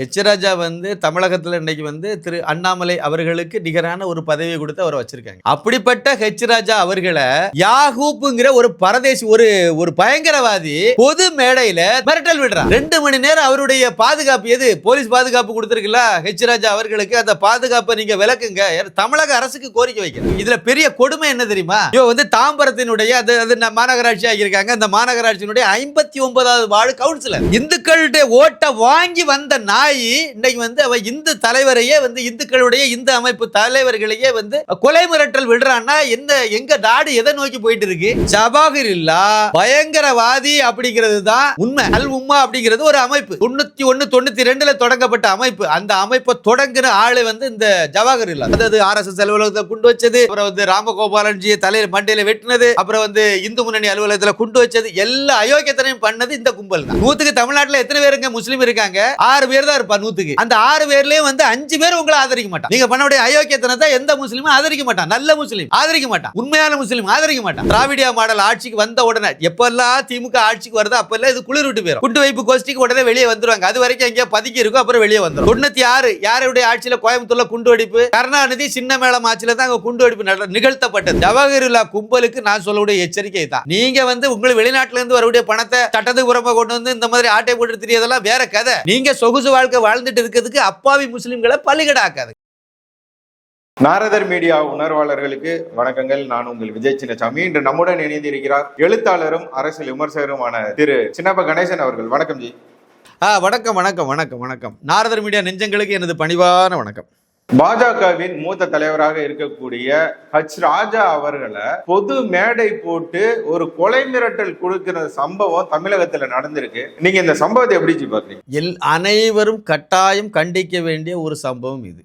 H ராஜா வந்து தமிழகத்தில் இன்னைக்கு வந்து திரு அண்ணாமலை அவர்களுக்கு நிகரான ஒரு பதவியை கொடுத்து அவரை வச்சிருக்காங்க. அப்படிப்பட்ட ஹெச் ராஜா அவர்களை யாகூப்புங்கிற ஒரு பரதேசி ஒரு ஒரு பயங்கரவாதி பொது மேடையில மிரட்டல் விடுறான். ரெண்டு மணி நேரம் அவருடைய பாதுகாப்பு எது? போலீஸ் பாதுகாப்பு கொடுத்துருக்குல்ல? ஹெச் ராஜா அவர்களுக்கு அந்த பாதுகாப்பை நீங்க விளக்குங்க. தமிழக அரசுக்கு கோரிக்கை வைக்கிறேன். இதுல பெரிய கொடுமை என்ன தெரியுமா? ஐயோ வந்து தாம்பரத்தினுடைய அது அது மாநகராட்சி ஆகியிருக்காங்க அந்த மாநகராட்சியினுடைய ஐம்பத்தி ஒன்பதாவது வார்டு கவுன்சிலர் இந்துக்களுடைய ஓட்டை வாங்கி வந்த நாய் இன்னைக்கு வந்து அவ இந்து தலைவரையே வந்து இந்துக்களுடைய இந்து அமைப்பு தலைவர்களையே வந்து கொலை மிரட்டல் விடுறான்னா என்ன எங்க நாடு எதை நோக்கி போயிட்டு இருக்கு? ஜபாகர் இல்லா பயங்கரவாதி அப்படிங்கிறது தான் உண்மை. அல் உம்மா அப்படிங்கிறது ஒரு அமைப்பு. தொண்ணூத்தி ஒன்னு தொண்ணூத்தி ரெண்டுல தொடங்கப்பட்ட அமைப்பு. அந்த அமைப்பை தொடங்குன ஆளு வந்து இந்த ஜவாகர் இல்லா. அதாவது ஆர் எஸ் எஸ் அலுவலகத்தை கொண்டு வச்சது அப்புறம் வந்து ராமகோபாலன்ஜி தலையில மண்டையில வெட்டினது அப்புறம் வந்து இந்து முன்னணி அலுவலகத்துல கொண்டு வச்சது எல்லா அயோக்கியத்தனையும் பண்ணது இந்த கும்பல் தான். நூத்துக்கு தமிழ்நாட்டுல எத்தனை பேருங்க முஸ்லீம் இருக்காங்க? ஆறு பேர் தான் இருப்பா நூத்துக்கு. அந்த ஆறு பேர்லயும் வந்து அஞ்சு பேர் உங்களை ஆதரிக்க மாட்டான். நீங்க பண்ணக்கூடிய அயோக்கியத்தனத்தை எந்த முஸ்லீமும் ஆதரிக்க மாட்டான். நல்ல முஸ்லீம் ஆதரிக்க மாட்டான். உண்மையான முஸ்லீம் ஆதரிக்க மாட்டான். திராவிடியா மாடல் ஆட்சிக்கு வந்த உடனே எப்பெல்லாம் திமுக ஆட்சிக்கு வருதோ அப்பெல்லாம் இது குளிர் விட்டு போயிடும் குண்டு வைப்பு கோஷ்டிக்கு உடனே வெளியே வந்துருவாங்க. அது வரைக்கும் எங்கேயோ பதுக்கி இருக்கும் அப்புறம் வெளியே வந்துடும் தொண்ணூத்தி ஆறு யாருடைய ஆட்சியில கோயம்புத்தூர்ல குண்டு வெடிப்பு? கருணாநிதி சின்ன மேளம் ஆட்சியில தான் அங்க குண்டு வெடிப்பு நிகழ்த்தப்பட்டது. ஜவஹர்லா கும்பலுக்கு நான் சொல்லக்கூடிய எச்சரிக்கை தான். நீங்க வந்து உங்களுக்கு வெளிநாட்டுல இருந்து வரக்கூடிய பணத்தை சட்டத்துக்கு புறமா கொண்டு வந்து இந்த மாதிரி ஆட்டை போட்டு தெரியதெல்லாம் வேற கதை. நீங்க சொகுசு வாழ்க்கை வாழ்ந்துட்டு இருக்கிறதுக்கு அப்பாவி முஸ்லிம்களை பள்ளிகடாக்காது நாரதர் மீடியா உணர்வாளர்களுக்கு வணக்கங்கள். நான் உங்கள் விஜய் சின்னசாமி. இன்று நம்முடன் இணைந்திருக்கிறார் எழுத்தாளரும் அரசியல் விமர்சகருமான திரு சின்னப்ப கணேசன் அவர்கள். வணக்கம் ஜி. ஆ வணக்கம் வணக்கம் வணக்கம் வணக்கம். நாரதர் மீடியா நெஞ்சங்களுக்கு எனது பணிவான வணக்கம். பாஜகவின் மூத்த தலைவராக இருக்கக்கூடிய ஹச் ராஜா அவர்களை பொது மேடை போட்டு ஒரு கொலை மிரட்டல் கொடுக்கிற சம்பவம் தமிழகத்துல நடந்திருக்கு. நீங்க இந்த சம்பவத்தை எப்படி பாக்குறீங்க எல் அனைவரும் கட்டாயம் கண்டிக்க வேண்டிய ஒரு சம்பவம் இது.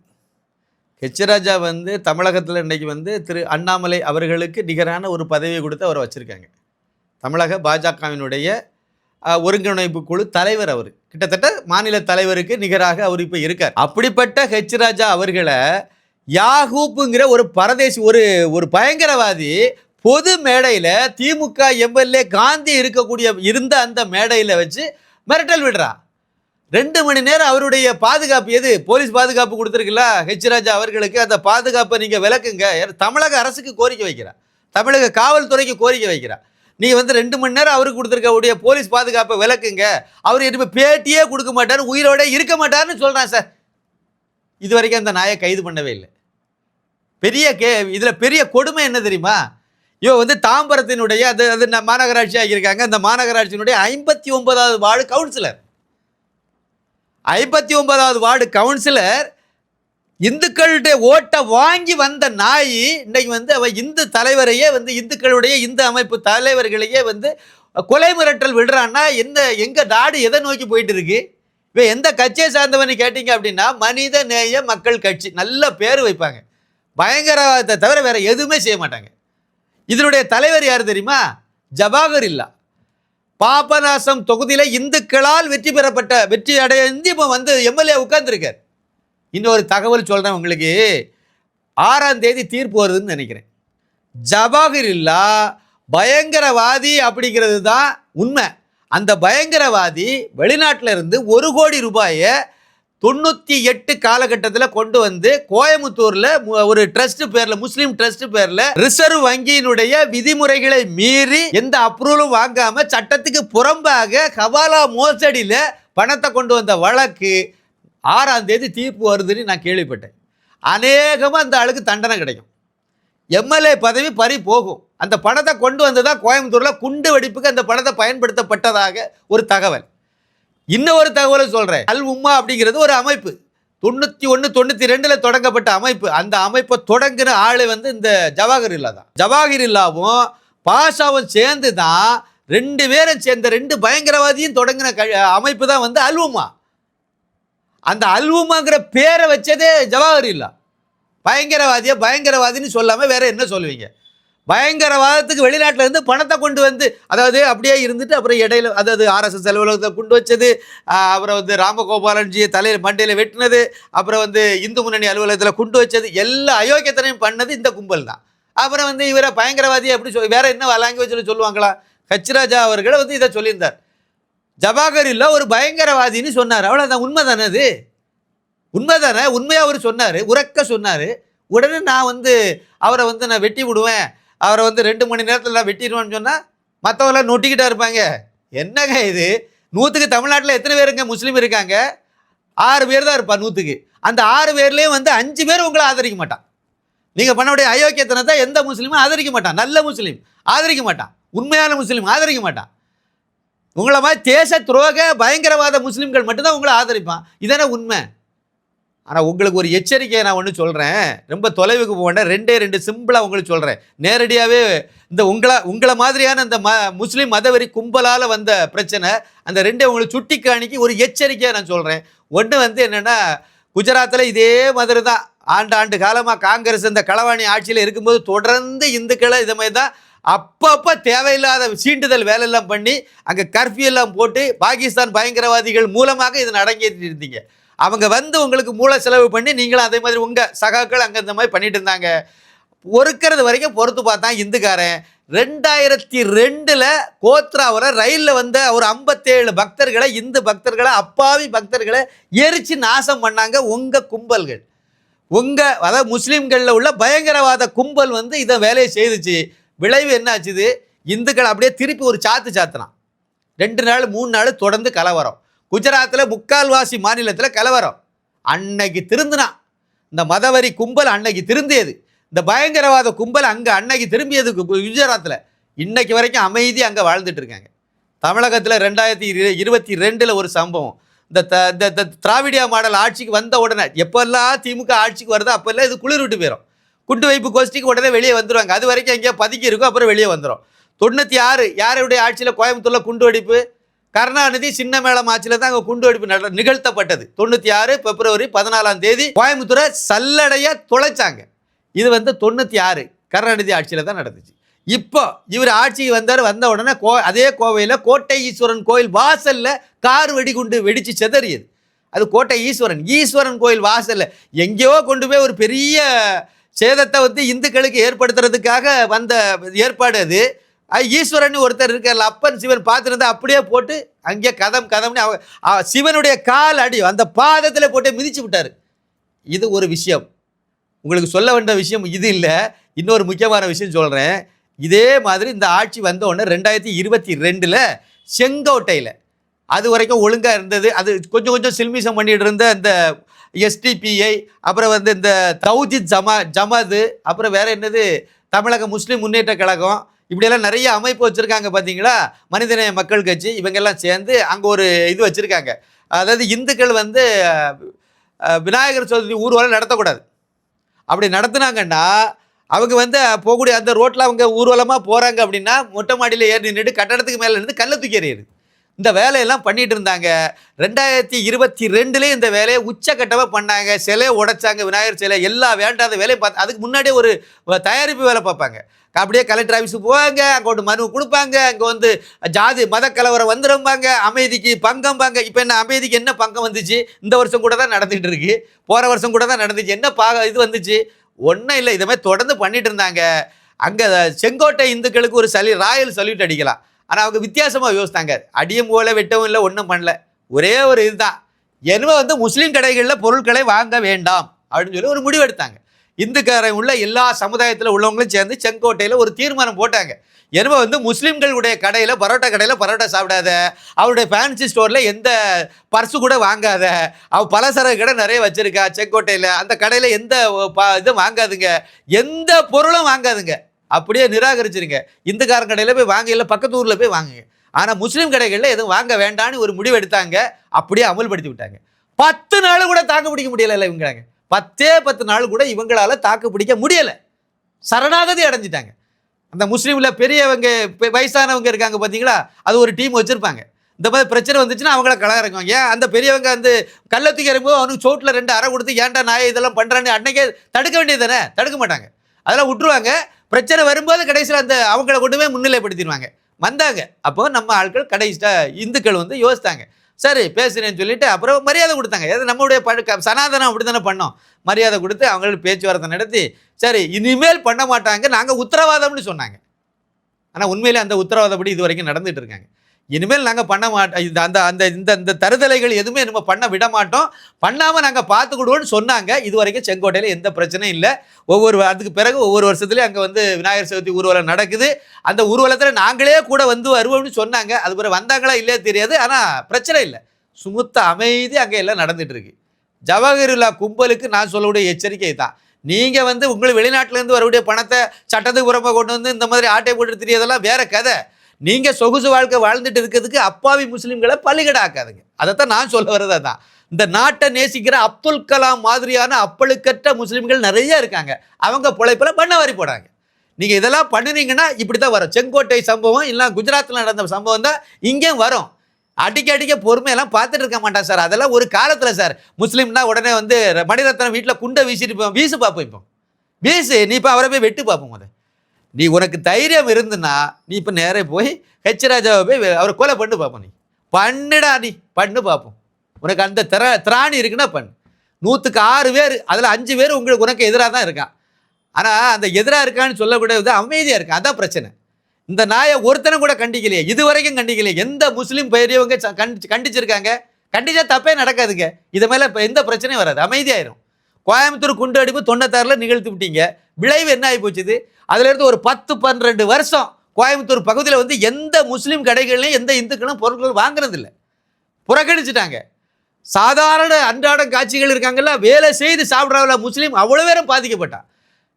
ஹெச் ராஜா வந்து தமிழகத்தில் இன்னைக்கு வந்து திரு அண்ணாமலை அவர்களுக்கு நிகரான ஒரு பதவியை கொடுத்து அவரை வச்சுருக்காங்க. தமிழக பாஜகவினுடைய ஒருங்கிணைப்பு குழு தலைவர் அவர். கிட்டத்தட்ட மாநில தலைவருக்கு நிகராக அவர் இப்போ இருக்கார். அப்படிப்பட்ட ஹெச் ராஜா அவர்களை யாகூப்புங்கிற ஒரு பரதேசி ஒரு ஒரு பயங்கரவாதி பொது மேடையில் திமுக எம்எல்ஏ காந்தி இருக்கக்கூடிய இருந்த அந்த மேடையில் வச்சு மிரட்டல் விடுறா. ரெண்டு மணி நேரம் அவருடைய பாதுகாப்பு எது? போலீஸ் பாதுகாப்பு கொடுத்துருக்குல்ல? ஹெச் ராஜா அவர்களுக்கு அந்த பாதுகாப்பை நீங்கள் விளக்குங்க. தமிழக அரசுக்கு கோரிக்கை வைக்கிறார் தமிழக காவல்துறைக்கு கோரிக்கை வைக்கிறார் நீங்கள் வந்து ரெண்டு மணி நேரம் அவருக்கு கொடுத்துருக்கக்கூடிய போலீஸ் பாதுகாப்பை விளக்குங்க. அவர் இனிமே பேட்டியே கொடுக்க மாட்டார் உயிரோட இருக்க மாட்டார்னு சொல்கிறான் சார். இது வரைக்கும் அந்த நாயை கைது பண்ணவே இல்லை. பெரிய கே இதில் பெரிய கொடுமை என்ன தெரியுமா? இவ வந்து தாம்பரத்தினுடைய அது அது மாநகராட்சி ஆகியிருக்காங்க அந்த மாநகராட்சியினுடைய ஐம்பத்தி ஒன்பதாவது வார்டு கவுன்சிலர் ஐம்பத்தி ஒன்பதாவது வார்டு கவுன்சிலர் இந்துக்களுடைய ஓட்டை வாங்கி வந்த நாய் இன்னைக்கு வந்து அவ இந்து தலைவரையே வந்து இந்துக்களுடைய இந்து அமைப்பு தலைவர்களையே வந்து கொலை மிரட்டல் விடுறான்னா என்ன எங்க நாடு எதை நோக்கி போயிட்டு இருக்கு இப்போ எந்த கட்சியை சார்ந்தவன்னு கேட்டீங்க அப்படின்னா மனித நேய மக்கள் கட்சி. நல்ல பேர் வைப்பாங்க. பயங்கரவாதத்தை தவிர வேற எதுவுமே செய்ய மாட்டாங்க. இதனுடைய தலைவர் யார் தெரியுமா? ஜபாகர் இல்லா. பாபநாசம் தொகுதியில் இந்துக்களால் வெற்றி பெறப்பட்ட வெற்றி அடைந்து இப்போ வந்து எம்எல்ஏ உட்கார்ந்துருக்கார். இன்னொரு தகவல் சொல்கிறேன் உங்களுக்கு. ஆறாம் தேதி தீர்ப்பு வருதுன்னு நினைக்கிறேன். ஜபாகர் பயங்கரவாதி அப்படிங்கிறது தான் உண்மை. அந்த பயங்கரவாதி வெளிநாட்டில் இருந்து ஒரு கோடி ரூபாயை தொண்ணூற்றி எட்டு காலகட்டத்தில் கொண்டு வந்து கோயமுத்தூரில் ஒரு ட்ரஸ்ட் பேரில் முஸ்லீம் ட்ரஸ்ட் பேரில் ரிசர்வ் வங்கியினுடைய விதிமுறைகளை மீறி எந்த அப்ரூவலும் வாங்காமல் சட்டத்துக்கு புறம்பாக ஹவாலா மோசடியில் பணத்தை கொண்டு வந்த வழக்கு ஆறாம் தேதி தீர்ப்பு வருதுன்னு நான் கேள்விப்பட்டேன். அநேகமாக அந்த ஆளுக்கு தண்டனை கிடைக்கும். எம்எல்ஏ பதவி பறி போகும். அந்த பணத்தை கொண்டு வந்ததான் கோயம்புத்தூரில் குண்டு வெடிப்புக்கு அந்த பணத்தை பயன்படுத்தப்பட்டதாக ஒரு தகவல். இன்னும் ஒரு தகவலை சொல்கிறேன் அல் உம்மா அப்படிங்கிறது ஒரு அமைப்பு. தொண்ணூற்றி ஒன்று தொண்ணூற்றி ரெண்டில் தொடங்கப்பட்ட அமைப்பு. அந்த அமைப்பை தொடங்கின ஆள் வந்து இந்த ஜவாஹர் இல்லா தான். ஜவாஹர் இல்லாவும் பாஷாவும் சேர்ந்து தான் ரெண்டு பேரும் சேர்ந்த ரெண்டு பயங்கரவாதியும் தொடங்கின க அமைப்பு தான் வந்து அல்வுமா அந்த அல்வுமாங்கிற பேரை வச்சதே ஜவாஹர் இல்லா. பயங்கரவாதியை பயங்கரவாதின்னு சொல்லாமல் வேற என்ன சொல்லுவீங்க? பயங்கரவாதத்துக்கு வெளிநாட்டில் இருந்து பணத்தை கொண்டு வந்து அதாவது அப்படியே இருந்துட்டு அப்புறம் இடையில அதாவது ஆர்எஸ்எஸ் அலுவலகத்தை கொண்டு வச்சது அப்புறம் வந்து ராமகோபாலன்ஜியை தலையில் மண்டையில் வெட்டினது அப்புறம் வந்து இந்து முன்னணி அலுவலகத்தில் கொண்டு வச்சது எல்லா அயோக்கியத்தனையும் பண்ணது இந்த கும்பல் தான். அப்புறம் வந்து இவரை பயங்கரவாதியை எப்படி சொல் வேற என்ன லாங்குவேஜில் சொல்லுவாங்களா? ஹச்ராஜா அவர்களை வந்து இதை சொல்லியிருந்தார். ஜவாகர் இல்லை ஒரு பயங்கரவாதின்னு சொன்னார். அவ்வளோதான் உண்மை தானே அது? உண்மை தானே உண்மையாக அவர் சொன்னார். உறக்க சொன்னார். உடனே நான் வந்து அவரை வந்து நான் வெட்டி விடுவேன். அவரை வந்து ரெண்டு மணி நேரத்தில் நான் வெட்டிடுவேன்னு சொன்னால் மற்றவங்களாம் நொட்டிக்கிட்டா இருப்பாங்க. என்னங்க இது? நூற்றுக்கு தமிழ்நாட்டில் எத்தனை பேருங்க முஸ்லீம் இருக்காங்க. ஆறு பேர் தான் இருப்பா நூற்றுக்கு அந்த ஆறு பேர்லேயும் வந்து அஞ்சு பேர் உங்களை ஆதரிக்க மாட்டான். நீங்கள் பண்ணக்கூடிய அயோக்கியத்தனத்தை எந்த முஸ்லீமும் ஆதரிக்க மாட்டான். நல்ல முஸ்லீம் ஆதரிக்க மாட்டான். உண்மையான முஸ்லீம் ஆதரிக்க மாட்டான். உங்களை மாதிரி தேச துரோக பயங்கரவாத முஸ்லீம்கள் மட்டும்தான் உங்களை ஆதரிப்பான். இதானே உண்மை. ஆனால் உங்களுக்கு ஒரு எச்சரிக்கையை நான் ஒன்று சொல்கிறேன் ரொம்ப தொலைவுக்கு போக ரெண்டே ரெண்டு சிம்பிளாக உங்களுக்கு சொல்கிறேன் நேரடியாகவே இந்த உங்களை உங்களை மாதிரியான அந்த ம முஸ்லீம் மதவெறி கும்பலால் வந்த பிரச்சனை அந்த ரெண்டே உங்களை சுட்டி காணிக்கு ஒரு எச்சரிக்கையாக நான் சொல்கிறேன் ஒன்று வந்து என்னென்னா குஜராத்தில் இதே மாதிரி தான் ஆண்டு ஆண்டு காலமாக காங்கிரஸ் இந்த களவாணி ஆட்சியில் இருக்கும்போது தொடர்ந்து இந்துக்களை இதை மாதிரி தான் அப்பப்போ தேவையில்லாத சீண்டுதல் வேலையெல்லாம் பண்ணி அங்கே கர்ஃபியூ எல்லாம் போட்டு பாகிஸ்தான் பயங்கரவாதிகள் மூலமாக இதை நடங்கிட்டு இருந்தீங்க. அவங்க வந்து உங்களுக்கு மூல செலவு பண்ணி நீங்களும் அதே மாதிரி உங்கள் சகாக்கள் அங்கே இந்த மாதிரி பண்ணிட்டு இருந்தாங்க. பொறுக்கிறது வரைக்கும் பொறுத்து பார்த்தா இந்துக்காரன். ரெண்டாயிரத்தி ரெண்டில் கோத்ராவில் ரயிலில் வந்த ஒரு ஐம்பத்தேழு பக்தர்களை இந்து பக்தர்களை அப்பாவி பக்தர்களை எரிச்சு நாசம் பண்ணாங்க உங்கள் கும்பல்கள். உங்கள் அதாவது முஸ்லீம்களில் உள்ள பயங்கரவாத கும்பல் வந்து இதை வேலையை செய்துச்சு. விளைவு என்ன ஆச்சுது? இந்துக்கள் அப்படியே திருப்பி ஒரு சாத்து சாத்தினான். ரெண்டு நாள் மூணு நாள் தொடர்ந்து கலவரம். குஜராத்தில் முக்கால்வாசி மாநிலத்தில் கலவரம். அன்னைக்கு திருந்தினான். இந்த மதவரி கும்பல் அன்னைக்கு திருந்தியது. இந்த பயங்கரவாத கும்பல் அங்கே அன்னைக்கு திரும்பியது குஜராத்தில் இன்னைக்கு வரைக்கும் அமைதி அங்கே வாழ்ந்துட்டு இருக்காங்க. தமிழகத்தில் ரெண்டாயிரத்தி இரு இருபத்தி ரெண்டில் ஒரு சம்பவம். இந்த த இந்த திராவிடியா மாடல் ஆட்சிக்கு வந்த உடனே எப்போல்லாம் திமுக ஆட்சிக்கு வருதோ அப்போல்லாம் இது குளிர் விட்டு போயிடும் குண்டு வைப்பு கோஷ்டிக்கு உடனே வெளியே வந்துருவாங்க. அது வரைக்கும் எங்கேயோ பதுக்கி இருக்கும் அப்புறம் வெளியே வந்துடும் தொண்ணூற்றி ஆறு யாருடைய ஆட்சியில் கோயம்புத்தூரில் குண்டு வெடிப்பு கருணாநிதி சின்ன மேளம் ஆட்சியில் தான் அங்கே குண்டு வெடிப்பு நட நிகழ்த்தப்பட்டது. தொண்ணூற்றி ஆறு பிப்ரவரி பதினாலாம் தேதி கோயம்புத்தூரை சல்லடையாக தொலைச்சாங்க. இது வந்து தொண்ணூற்றி ஆறு கருணாநிதி ஆட்சியில் தான் நடந்துச்சு. இப்போ இவர் ஆட்சிக்கு வந்தார் வந்த உடனே கோ அதே கோவையில் கோட்டை ஈஸ்வரன் கோயில் வாசலில் கார் வெடிகுண்டு வெடித்து செதறியது. அது கோட்டை ஈஸ்வரன் ஈஸ்வரன் கோயில் வாசலில் எங்கேயோ கொண்டு போய் ஒரு பெரிய சேதத்தை வந்து இந்துக்களுக்கு ஏற்படுத்துறதுக்காக வந்த ஏற்பாடு அது. ஈஸ்வரன் ஒருத்தர் இருக்கார்ல அப்பன் சிவன் பார்த்துருந்தா அப்படியே போட்டு அங்கே கதம் கதம்னு அவ சிவனுடைய கால் அடி அந்த பாதத்தில் போட்டு மிதிச்சு விட்டார். இது ஒரு விஷயம். உங்களுக்கு சொல்ல வேண்டிய விஷயம் இது இல்லை. இன்னொரு முக்கியமான விஷயம் சொல்கிறேன் இதே மாதிரி இந்த ஆட்சி வந்த உடனே ரெண்டாயிரத்தி இருபத்தி ரெண்டில் செங்கோட்டையில் அது வரைக்கும் ஒழுங்காக இருந்தது. அது கொஞ்சம் கொஞ்சம் சில்மிசம் பண்ணிகிட்டு இருந்த அந்த எஸ்டிபிஐ அப்புறம் வந்து இந்த தௌஜித் ஜமா ஜமாது அப்புறம் வேறு என்னது? தமிழக முஸ்லீம் முன்னேற்ற கழகம் இப்படியெல்லாம் நிறைய அமைப்பு வச்சுருக்காங்க பார்த்தீங்களா மனிதநேய மக்கள் கட்சி இவங்கெல்லாம் சேர்ந்து அங்கே ஒரு இது வச்சுருக்காங்க. அதாவது இந்துக்கள் வந்து விநாயகர் சதுர்த்தி ஊர்வலம் நடத்தக்கூடாது. அப்படி நடத்துனாங்கன்னா அவங்க வந்து போகக்கூடிய அந்த ரோட்டில் அவங்க ஊர்வலமாக போகிறாங்க அப்படின்னா மொட்டை மாடியில் ஏறி நின்றுட்டு கட்டடத்துக்கு மேலே இருந்து கல்லை தூக்கி எறியுது இந்த வேலையெல்லாம் பண்ணிட்டு இருந்தாங்க. ரெண்டாயிரத்தி இருபத்தி ரெண்டுலேயும் இந்த வேலையை உச்சக்கட்டமாக பண்ணாங்க. சிலையை உடைச்சாங்க விநாயகர் சிலை எல்லா வேண்டாத வேலையும் பார்த்து அதுக்கு முன்னாடியே ஒரு தயாரிப்பு வேலை பார்ப்பாங்க. அப்படியே கலெக்டர் ஆஃபீஸுக்கு போவாங்க அங்கே ஒரு மனு கொடுப்பாங்க அங்கே வந்து ஜாதி மத கலவரம் வந்துரும்பாங்க அமைதிக்கு பங்கம்பாங்க இப்போ என்ன அமைதிக்கு என்ன பங்கம் வந்துச்சு? இந்த வருஷம் கூட தான் நடந்துகிட்டு இருக்கு. போகிற வருஷம் கூட தான் நடந்துச்சு. என்ன பா இது வந்துச்சு? ஒன்றும் இல்லை. இதை மாதிரி தொடர்ந்து பண்ணிட்டு இருந்தாங்க. அங்கே செங்கோட்டை இந்துக்களுக்கு ஒரு சலி ராயல் சல்யூட் அடிக்கலாம். ஆனால் அவங்க வித்தியாசமாக யோசித்தாங்க. அடியும் போல வெட்டவும் இல்லை ஒன்றும் பண்ணல. ஒரே ஒரு இதுதான். எனவே வந்து முஸ்லீம் கடைகளில் பொருட்களை வாங்க வேண்டாம் அப்படின்னு சொல்லி ஒரு முடிவு எடுத்தாங்க இந்துக்காரன் உள்ள எல்லா சமுதாயத்தில் உள்ளவங்களும் சேர்ந்து செங்கோட்டையில் ஒரு தீர்மானம் போட்டாங்க. எனவே வந்து முஸ்லீம்களுடைய கடையில் பரோட்டா கடையில் பரோட்டா சாப்பிடாத அவருடைய ஃபேன்சி ஸ்டோரில் எந்த பர்ஸு கூட வாங்காத அவ பலசரக்கு கடை நிறைய வச்சுருக்கா செங்கோட்டையில் அந்த கடையில் எந்த இதுவும் வாங்காதுங்க எந்த பொருளும் வாங்காதுங்க. அப்படியே நிராகரிச்சிருங்க. இந்துக்காரன் கடையில் போய் வாங்க இல்லை பக்கத்து ஊரில் போய் வாங்குங்க. ஆனால் முஸ்லீம் கடைகளில் எதுவும் வாங்க வேண்டான்னு ஒரு முடிவு எடுத்தாங்க அப்படியே அமல்படுத்தி விட்டாங்க பத்து நாள் கூட தாக்கு பிடிக்க முடியல இவங்களாங்க பத்தே பத்து நாள் கூட இவங்களால தாக்கு பிடிக்க முடியலை. சரணாகதி அடைஞ்சிட்டாங்க. அந்த முஸ்லீமில் பெரியவங்க வயசானவங்க இருக்காங்க பார்த்தீங்களா அது ஒரு டீம் வச்சுருப்பாங்க. இந்த மாதிரி பிரச்சனை வந்துச்சுன்னா அவங்கள கள இறங்குவாங்க ஏன்? அந்த பெரியவங்க வந்து கள்ளத்துக்கு இறங்கும்போது அவனுக்கு சோட்டில் ரெண்டு அறை கொடுத்து ஏன்டா நாயை இதெல்லாம் பண்ணுறான்னு அன்னைக்கே தடுக்க வேண்டியது தானே? தடுக்க மாட்டாங்க. அதெல்லாம் விட்டுருவாங்க. பிரச்சனை வரும்போது கடைசியில் அந்த அவங்கள கொண்டு போய் முன்னிலைப்படுத்திடுவாங்க. வந்தாங்க. அப்போ நம்ம ஆட்கள் கடைசியாக இந்துக்கள் வந்து யோசித்தாங்க. சரி பேசுறேன்னு சொல்லிட்டு அப்புறம் மரியாதை கொடுத்தாங்க. ஏதோ நம்மளுடைய பழக்க சனாதனம் அப்படி தானே பண்ணோம். மரியாதை கொடுத்து அவங்களுக்கு பேச்சுவார்த்தை நடத்தி சரி இனிமேல் பண்ண மாட்டாங்க. நாங்கள் உத்தரவாதம்னு சொன்னாங்க. ஆனால் உண்மையிலே அந்த உத்தரவாதப்படி இது வரைக்கும் நடந்துகிட்டு இருக்காங்க. இனிமேல் நாங்கள் பண்ண மாட்டோம் இந்த அந்த அந்த இந்த இந்த தருதலைகள் எதுவுமே நம்ம பண்ண விட மாட்டோம். பண்ணாமல் நாங்கள் பார்த்துக்கிடுவோம்னு சொன்னாங்க. இது வரைக்கும் செங்கோட்டையில் எந்த பிரச்சனையும் இல்லை. ஒவ்வொரு அதுக்கு பிறகு ஒவ்வொரு வருஷத்துலேயும் அங்கே வந்து விநாயகர் சதுர்த்தி ஊர்வலம் நடக்குது. அந்த ஊர்வலத்தில் நாங்களே கூட வந்து வருவோம்னு சொன்னாங்க. அது பிறகு வந்தாங்களா இல்லையே தெரியாது. ஆனால் பிரச்சனை இல்லை. சுமுத்த அமைதி அங்கே எல்லாம் நடந்துட்டு இருக்கு. ஜவஹர்லா கும்பலுக்கு நான் சொல்லக்கூடிய எச்சரிக்கை தான். நீங்கள் வந்து உங்களுக்கு வெளிநாட்டிலேருந்து வரக்கூடிய பணத்தை சட்டத்துக்கு புறமாக கொண்டு வந்து இந்த மாதிரி ஆட்டை போட்டு தெரியதெல்லாம் வேற கதை. நீங்கள் சொகுசு வாழ்க்கை வாழ்ந்துட்டு இருக்கிறதுக்கு அப்பாவி முஸ்லீம்களை பள்ளிகடாக்காதுங்க அதைத்தான் நான் சொல்ல வர்றது தான் இந்த நாட்டை நேசிக்கிற அப்துல் கலாம் மாதிரியான அப்பழுக்கற்ற முஸ்லீம்கள் நிறைய இருக்காங்க. அவங்க பிழைப்பில் பண்ண வரி போடாங்க நீங்கள் இதெல்லாம் பண்ணுனீங்கன்னா இப்படி தான் வரும். செங்கோட்டை சம்பவம் இல்லை குஜராத்தில் நடந்த சம்பவம் தான் இங்கேயும் வரும். அடிக்க அடிக்க பொறுமையெல்லாம் பார்த்துட்டு இருக்க மாட்டான் சார். அதெல்லாம் ஒரு காலத்தில் சார். முஸ்லீம்னா உடனே வந்து மணிரத்னம் வீட்டில் குண்டை வீசிட்டு இப்போ வீசு பார்ப்போம் இப்போ. வீசு. நீ இப்போ அவரை போய் வெட்டு பார்ப்போம் அதை நீ உனக்கு தைரியம் இருந்துன்னா நீ இப்போ நேரே போய் ஹெச் ராஜாவை போய் அவரை கொலை பண்ணு பார்ப்போம் நீ. பண்ணுடா நீ. பண்ணு பார்ப்போம் உனக்கு அந்த திற திராணி இருக்குன்னா பண்ணு. நூற்றுக்கு ஆறு பேர் அதில் அஞ்சு பேர் உங்களுக்கு உனக்கு எதிராக தான் இருக்கான் ஆனால் அந்த எதிராக இருக்கான்னு சொல்லக்கூடாது அமைதியாக இருக்கான் அதான் பிரச்சனை. இந்த நாயை ஒருத்தனை கூட கண்டிக்கலையே இது வரைக்கும் கண்டிக்கலையே. எந்த முஸ்லீம் பெரியவங்க கண்டி கண்டிச்சிருக்காங்க? கண்டிச்சா தப்பே நடக்காதுங்க. இது மேலே இப்போ எந்த பிரச்சனையும் வராது. அமைதியாயிரும். கோயம்புத்தூர் குண்டு அடிப்பு தொண்ணூத்தாறில் நிகழ்த்தி விட்டீங்க. விளைவு என்ன ஆகி போச்சுது? அதுலேருந்து ஒரு பத்து பன்னிரெண்டு வருஷம் கோயம்புத்தூர் பகுதியில் வந்து எந்த முஸ்லீம் கடைகள்லையும் எந்த இந்துக்களும் பொருட்கள் வாங்குறதில்ல. புறக்கணிச்சிட்டாங்க. சாதாரண அன்றாட காட்சிகள் இருக்காங்கல்ல வேலை செய்து சாப்பிட்றவங்கள முஸ்லீம் அவ்வளோ பேரும் பாதிக்கப்பட்டான்.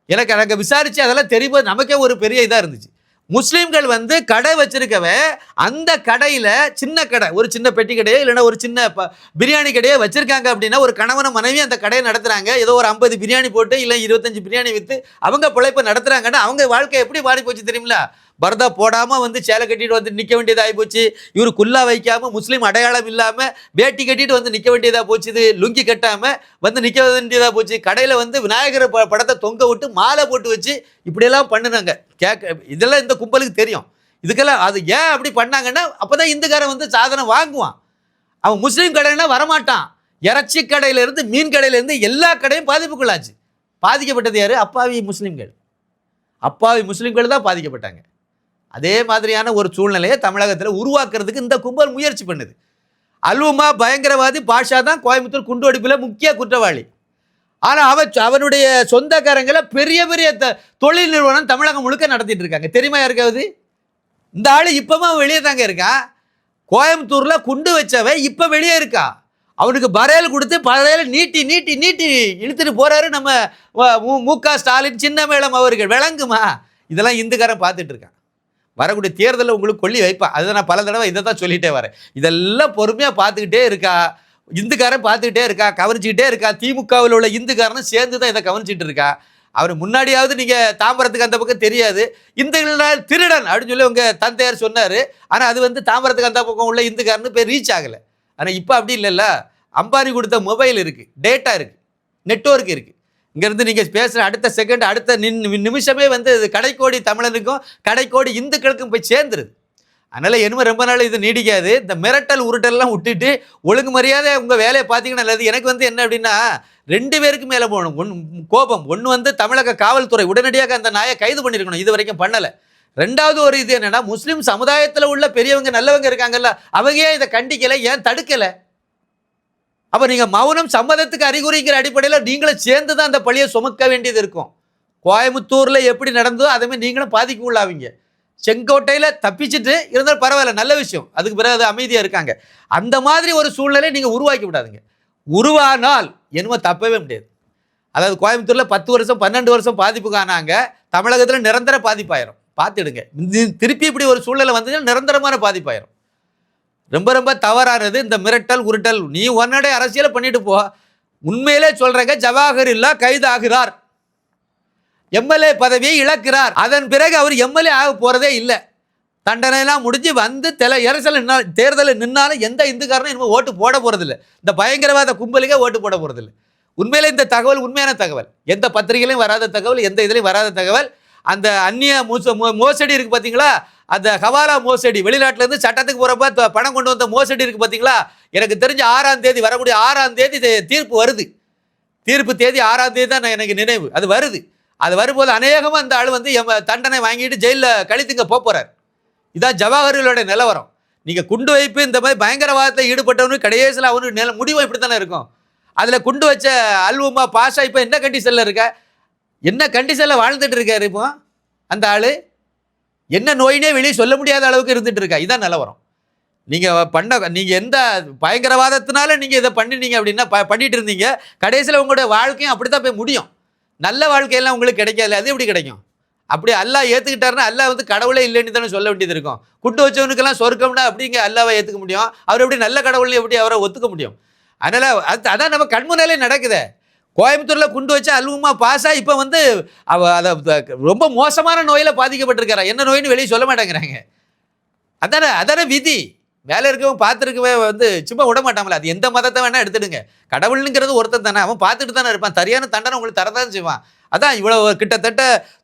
எனக்கு எனக்கு விசாரித்து அதெல்லாம் தெரியும் நமக்கே ஒரு பெரிய இதாக இருந்துச்சு. முஸ்லீம்கள் வந்து கடை வச்சிருக்கவன் அந்த கடையில் சின்ன கடை ஒரு சின்ன பெட்டி கடையோ இல்லைன்னா ஒரு சின்ன ப- பிரியாணி கடையோ வச்சிருக்காங்க அப்படின்னா ஒரு கணவன மனைவி அந்த கடையை நடத்துறாங்க. ஏதோ ஒரு ஐம்பது பிரியாணி போட்டு இல்லை இருபத்தஞ்சு பிரியாணி விற்று அவங்க பிழைப்பை நடத்துறாங்கன்னா அவங்க வாழ்க்கை எப்படி மாறி போச்சு தெரியுங்களா பரதா போடாமல் வந்து சேலை கட்டிட்டு வந்து நிற்க வேண்டியதாக போச்சு. இவர் குல்லா வைக்காமல் முஸ்லீம் அடையாளம் இல்லாமல் பேட்டி கட்டிட்டு வந்து நிற்க வேண்டியதாக போச்சு இது லுங்கி கட்டாமல் வந்து நிற்க வேண்டியதாக போச்சு. கடையில் வந்து விநாயகர் ப- படத்தை தொங்க விட்டு மாலை போட்டு வச்சு இப்படியெல்லாம் பண்ணுனாங்க. கேட்க இதெல்லாம் இந்த கும்பலுக்கு தெரியும். இதுக்கெல்லாம் அது ஏன் அப்படி பண்ணாங்கன்னா அப்போ தான் இந்துக்காரன் வந்து சாதனை வாங்குவான். அவன் முஸ்லீம் கடைன்னா வரமாட்டான். இறைச்சி கடையிலேருந்து மீன் கடையிலேருந்து எல்லா கடையும் பாதிப்புக்குள்ளாச்சு. பாதிக்கப்பட்டது யார்? அப்பாவி முஸ்லீம்கள். அப்பாவி முஸ்லீம்கள் தான் பாதிக்கப்பட்டாங்க. அதே மாதிரியான ஒரு சூழ்நிலையை தமிழகத்தில் உருவாக்குறதுக்கு இந்த கும்பல் முயற்சி பண்ணுது. அல்வுமா பயங்கரவாதி பாஷா தான் கோயம்புத்தூர் குண்டுவெடிப்பில் முக்கிய குற்றவாளி. ஆனால் அவன் அவனுடைய சொந்தக்காரங்களை பெரிய பெரிய த- தொழில் நிறுவனம் தமிழகம் முழுக்க நடத்திட்டு இருக்காங்க. தெரியுமா யாருக்காவது? இந்த ஆள் இப்பவும் அவன் வெளியே தாங்க இருக்கான் கோயம்புத்தூரில் குண்டு வச்சவன் இப்போ வெளியே இருக்கா? அவனுக்கு பரையல் கொடுத்து பரையல் நீட்டி நீட்டி நீட்டி இழுத்துட்டு போகிறாரு நம்ம மு- மு க ஸ்டாலின் சின்னமேளம் அவர்கள். விளங்குமா? இதெல்லாம் இந்துக்காரன் பார்த்துட்டு இருக்கான். வரக்கூடிய தேர்தலில் உங்களுக்கு கொல்லி வைப்பா. அதை நான் பல தடவை இதை தான் சொல்லிட்டே வரேன். இதெல்லாம் பொறுமையாக பார்த்துக்கிட்டே இருக்கா. இந்துக்காரன் பார்த்துக்கிட்டே இருக்கா. கவனிச்சுக்கிட்டே இருக்கா. திமுகவில் உள்ள இந்துக்காரனும் சேர்ந்து தான் இதை கவனிச்சிட்டு இருக்கா. அவர் முன்னாடியாவது நீங்கள் தாம்பரத்துக்கு அந்த பக்கம் தெரியாது. இந்த திருடன் அப்படின்னு சொல்லி உங்கள் தந்தையார் சொன்னார். ஆனால் அது வந்து தாம்பரத்துக்கு அந்த பக்கம் உள்ள இந்துக்காரனு போய் ரீச் ஆகலை. ஆனால் இப்போ அப்படி இல்லைல்ல. அம்பானி கொடுத்த மொபைல் இருக்குது டேட்டா இருக்குது நெட்ஒர்க் இருக்குது இங்கேருந்து நீங்கள் பேசுகிற அடுத்த செகண்ட் அடுத்த நின் நிமிஷமே வந்து இது கடைக்கோடி தமிழனுக்கும் கடைக்கோடி இந்துக்களுக்கும் போய் சேர்ந்துருது. அதனால் என்னமோ ரொம்ப நாள் இது நீடிக்காது. இந்த மிரட்டல் உருட்டல்லாம் விட்டுட்டு ஒழுங்கு மரியாதை உங்கள் வேலையை பார்த்தீங்கன்னா நல்லது. எனக்கு வந்து என்ன அப்படின்னா ரெண்டு பேருக்கு மேலே போகணும். ஒன்று கோபம். ஒன்று வந்து தமிழக காவல்துறை உடனடியாக அந்த நாயை கைது பண்ணியிருக்கணும் இது வரைக்கும் பண்ணலை. ரெண்டாவது ஒரு இது என்னென்னா முஸ்லீம் சமுதாயத்தில் உள்ள பெரியவங்க நல்லவங்க இருக்காங்கல்ல அவங்க ஏன் இதை கண்டிக்கலை ஏன் தடுக்கலை? அப்போ நீங்கள் மௌனம் சம்மதத்துக்கு அறிகுறிங்கிற அடிப்படையில் நீங்களும் சேர்ந்து தான் அந்த பழியை சுமக்க வேண்டியது இருக்கும். கோயம்புத்தூரில் எப்படி நடந்ததோ அதுமாதிரி நீங்களும் பாதிக்கு உள்ளாவீங்க செங்கோட்டையில் தப்பிச்சுட்டு இருந்தாலும் பரவாயில்ல நல்ல விஷயம். அதுக்கு பிறகு அது அமைதியாக இருக்காங்க. அந்த மாதிரி ஒரு சூழ்நிலையை நீங்கள் உருவாக்கி விடாதீங்க. உருவானால் என்னமோ தப்பவே முடியாது. அதாவது கோயம்புத்தூரில் பத்து வருஷம் பன்னெண்டு வருஷம் பாதிப்பு காணாங்க தமிழகத்தில் நிரந்தர பாதிப்பாயிரும். பார்த்துடுங்க. திருப்பி இப்படி ஒரு சூழ்நிலை வந்ததுன்னா நிரந்தரமான பாதிப்பாயிரும். ரொம்ப ரொம்ப தவறானது. இந்த மிரட்டல் உருட்டல் நீ உன்னடை அரசியலை பண்ணிட்டு போ. உண்மையிலே சொல்றங்க ஜவாஹர் இல்லா கைதாகிறார். எம்எல்ஏ பதவியை இழக்கிறார். அதன் பிறகு அவர் எம்எல்ஏ ஆக போறதே இல்லை. தண்டனைலாம் முடிஞ்சு வந்து தெல இரசல் நின்னா தேர்தலில் நின்னாலும் எந்த இந்துக்காரனும் இனிமேல் ஓட்டு போட போகிறதில்ல இந்த பயங்கரவாத கும்பலுக்கே ஓட்டு போட போகிறதில்ல உண்மையிலே இந்த தகவல் உண்மையான தகவல். எந்த பத்திரிகையிலையும் வராத தகவல் எந்த இதுலையும் வராத தகவல். அந்த அந்நிய மோச மோசடி இருக்கு பார்த்தீங்களா அந்த ஹவாலா மோசடி வெளிநாட்டிலேருந்து சட்டத்துக்கு போகிறப்ப பணம் கொண்டு வந்த மோசடி இருக்கு பார்த்தீங்களா எனக்கு தெரிஞ்ச ஆறாம் தேதி வரக்கூடிய ஆறாம் தேதி தீர்ப்பு வருது. தீர்ப்பு தேதி ஆறாம் தேதி தான் நான் எனக்கு நினைவு. அது வருது. அது வரும்போது அநேகமாக அந்த ஆள் வந்து எம்ம தண்டனை வாங்கிட்டு ஜெயிலில் கழித்துங்க போகிறார் போறார். இதான் ஜவாஹர்களோட நிலவரம். நீங்கள் குண்டு வைப்பு இந்த மாதிரி பயங்கரவாதத்தில் ஈடுபட்டவனு கடைசியில் அவனுக்கு நில முடிவு இப்படி தானே இருக்கும்? அதில் குண்டு வச்ச அல்வமா பாஷா இப்போ என்ன கண்டிஷனில் இருக்க? என்ன கண்டிஷனில் வாழ்ந்துட்டு இருக்காரு இப்போ? அந்த ஆள்? என்ன நோயினே வெளியே சொல்ல முடியாத அளவுக்கு இருந்துட்டு இருக்கா? இதான் நிலவரம் நீங்கள் பண்ண நீங்கள் எந்த பயங்கரவாதத்தினால நீங்கள் இதை பண்ணினீங்க அப்படின்னா ப பண்ணிட்டு இருந்தீங்க. கடைசியில் உங்களுடைய வாழ்க்கையும் அப்படி தான் போய் முடியும். நல்ல வாழ்க்கையெல்லாம் உங்களுக்கு கிடைக்காது அது எப்படி கிடைக்கும்? அப்படி அல்லாஹ் ஏற்றுக்கிட்டாருன்னா அல்லாஹ் வந்து கடவுளே இல்லைன்னு தானே சொல்ல வேண்டியது இருக்கும். குட்டு வச்சவனுக்கெல்லாம் சொர்க்கம்னா அப்படிங்க அல்லாவை ஏற்றுக்க முடியும்? அவர் எப்படி நல்ல கடவுள்னு எப்படி அவரை ஒத்துக்க முடியும்? அதனால் அது அதான் நம்ம கண்முன்னாலே நடக்குதே. கோயம்புத்தூரில் குண்டு வச்சு அல்வமா பாஸாக இப்போ வந்து அவ அதை ரொம்ப மோசமான நோயில் பாதிக்கப்பட்டிருக்காரா என்ன நோயின்னு வெளியே சொல்ல மாட்டேங்கிறாங்க. அதானே அதானே விதி. வேலை இருக்கவன் பார்த்துருக்கவே வந்து சும்மா விட மாட்டாங்களே அது எந்த மதத்தை வேணால் எடுத்துடுங்க. கடவுளுங்கிறது ஒருத்தன் தானே. அவன் பார்த்துட்டு தானே இருப்பான். சரியான தண்டனை உங்களுக்கு தரதான் செய்வான். அதான் இவ்வளோ கிட்டத்தட்ட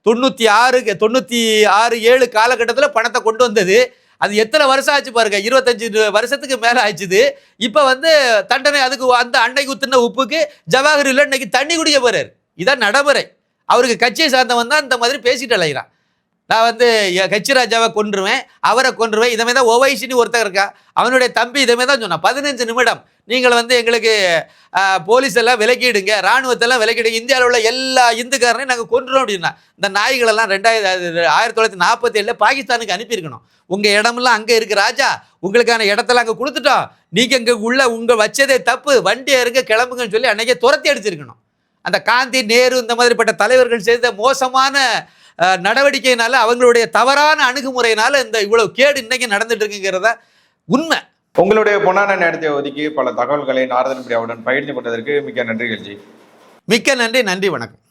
தொண்ணூற்றி ஆறு தொண்ணூற்றி ஆறு ஏழு காலகட்டத்தில் பணத்தை கொண்டு வந்தது. அது எத்தனை வருஷம் ஆச்சு பாருங்க? இருபத்தஞ்சு வருஷத்துக்கு மேலே ஆச்சுது இப்போ வந்து தண்டனை அதுக்கு அந்த அன்னைக்கு ஊத்துன உப்புக்கு ஜவாஹர் இல்லை இன்னைக்கு தண்ணி குடிக்க போறாரு. இதான் நடைமுறை. அவருக்கு கட்சியை சார்ந்தவன் தான் இந்த மாதிரி பேசிட்டு அலைகிறான் நான் வந்து என் ராஜாவை கொன்றுவேன் அவரை கொன்றுவேன். இதமே தான் ஓவைசின்னு ஒருத்தர் இருக்கா? அவனுடைய தம்பி இதை தான் சொன்னான். பதினஞ்சு நிமிடம் நீங்கள் வந்து எங்களுக்கு போலீஸ் எல்லாம் விலக்கிடுங்க ராணுவத்தெல்லாம் விலக்கிடுங்க. இந்தியாவில் உள்ள எல்லா இந்துக்காரனையும் நாங்கள் கொன்றுறோம் அப்படின்னா இந்த நாய்களெல்லாம் ரெண்டாயிரத்தி ஆயிரத்தி தொள்ளாயிரத்தி நாற்பத்தி ஏழில் பாகிஸ்தானுக்கு அனுப்பியிருக்கணும். உங்கள் இடமெல்லாம் அங்கே இருக்கு ராஜா. உங்களுக்கான இடத்தெல்லாம் அங்கே கொடுத்துட்டோம். நீங்கள் இங்கே உள்ள உங்கள் வச்சதே தப்பு. வண்டி இருங்க கிளம்புங்கன்னு சொல்லி அன்றைக்கே துரத்தி அடிச்சிருக்கணும். அந்த காந்தி நேரு இந்த மாதிரிப்பட்ட தலைவர்கள் செய்த மோசமான நடவடிக்கையினால அவங்களுடைய தவறான அணுகுமுறையினால இந்த இவ்வளவு கேடு இன்னைக்கு நடந்துட்டு இருக்குங்கிறத உண்மை. உங்களுடைய பொன்னான நேரத்தை ஒதுக்கி பல தகவல்களை நாரதன் பிரியாவுடன் பகிர்ந்து கொண்டதற்கு மிக்க நன்றிகள் ஜி மிக்க நன்றி நன்றி வணக்கம்.